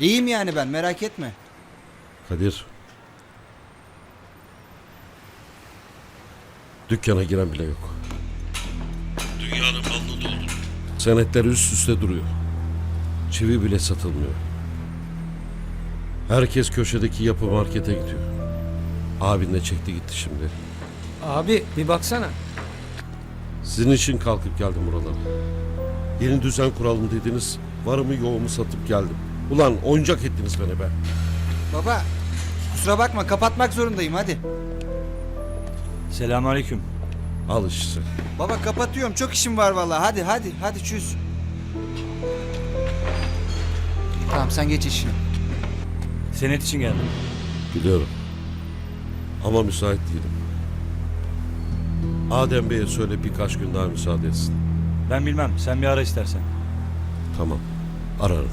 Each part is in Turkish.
İyiyim yani ben merak etme. Kadir. Dükkana giren bile yok. Dünyanın malını doldur. Senetler üst üste duruyor. Çivi bile satılmıyor. Herkes köşedeki yapı markete gidiyor. Abin de çekti gitti şimdi. Abi bir baksana. Sizin için kalkıp geldim buralara. Yeni düzen kuralım dediniz. Varımı yoğumu satıp geldim. Ulan oyuncak ettiniz beni be. Baba kusura bakma kapatmak zorundayım hadi. Selamünaleyküm. Al işte. Baba kapatıyorum çok işim var vallahi hadi hadi hadi çöz. Tamam sen geç işine. Senet için geldim. Biliyorum. Ama müsait değilim. Adem Bey'e söyle birkaç gün daha müsaade etsin. Ben bilmem. Sen bir ara istersen. Tamam. Ararım.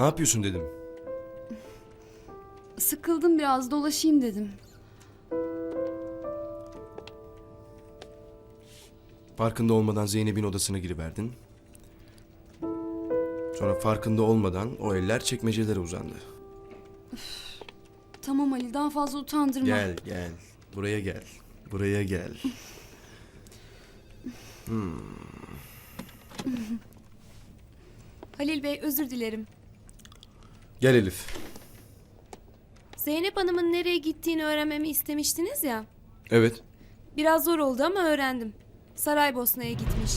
Ne yapıyorsun dedim. Sıkıldım biraz dolaşayım dedim. Farkında olmadan Zeynep'in odasına giriverdin. Sonra farkında olmadan o eller çekmecelere uzandı. Tamam Ali daha fazla utandırma. Gel gel. Buraya gel. Buraya gel. Halil Bey özür dilerim. Gel Elif. Zeynep Hanım'ın nereye gittiğini öğrenmemi istemiştiniz ya. Evet. Biraz zor oldu ama öğrendim. Saraybosna'ya gitmiş.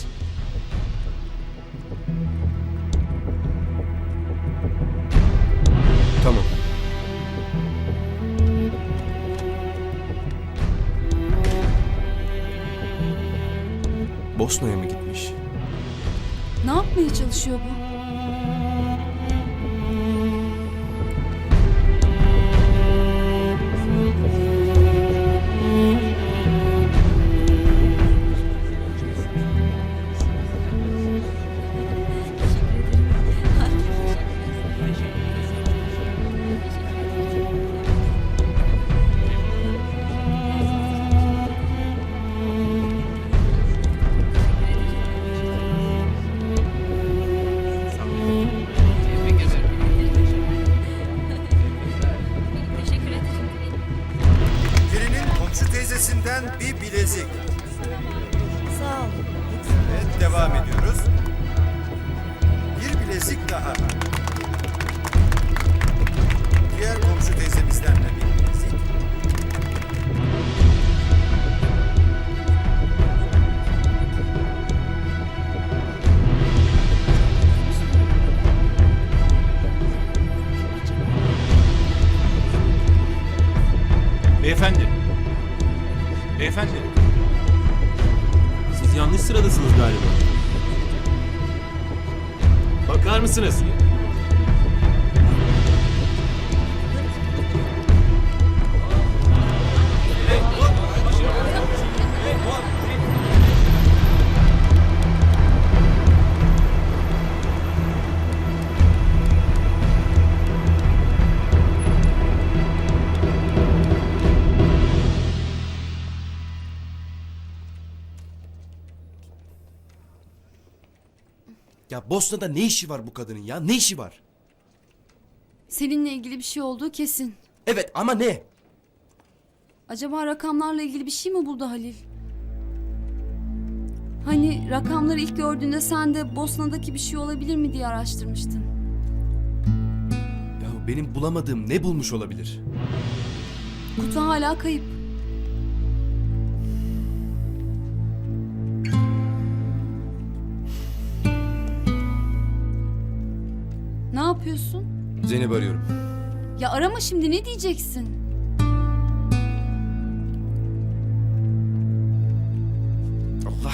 Tamam. Bosna'ya mı gitmiş? Ne yapmaya çalışıyor bu? teyzesinden bir bilezik. Sağ ol. Evet devam ediyoruz. Bir bilezik daha. Diğer komşu teyzemizden de bir bilezik. Beyefendi, Beyefendi. Siz yanlış sıradasınız galiba. Bakar mısınız? Bosna'da ne işi var bu kadının ya? Ne işi var? Seninle ilgili bir şey olduğu kesin. Evet ama ne? Acaba rakamlarla ilgili bir şey mi buldu Halil? Hani rakamları ilk gördüğünde sen de Bosna'daki bir şey olabilir mi diye araştırmıştın. Ya benim bulamadığım ne bulmuş olabilir? Kutu hala kayıp. Yapıyorsun? Zeynep'i arıyorum. Ya arama şimdi ne diyeceksin? Allah.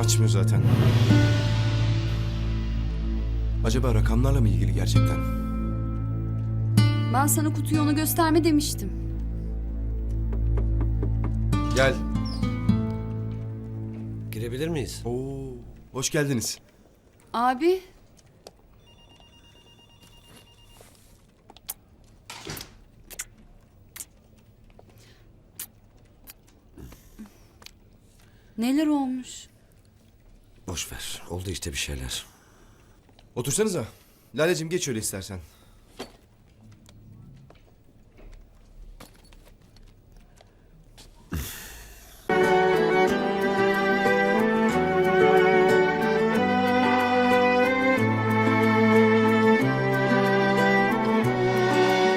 Açmıyor zaten. Acaba rakamlarla mı ilgili gerçekten? Ben sana kutuyu ona gösterme demiştim. Gel. Girebilir miyiz? Oo, hoş geldiniz. Abi. Neler olmuş? Boş ver. Oldu işte bir şeyler. Otursanıza. Laleciğim geç öyle istersen.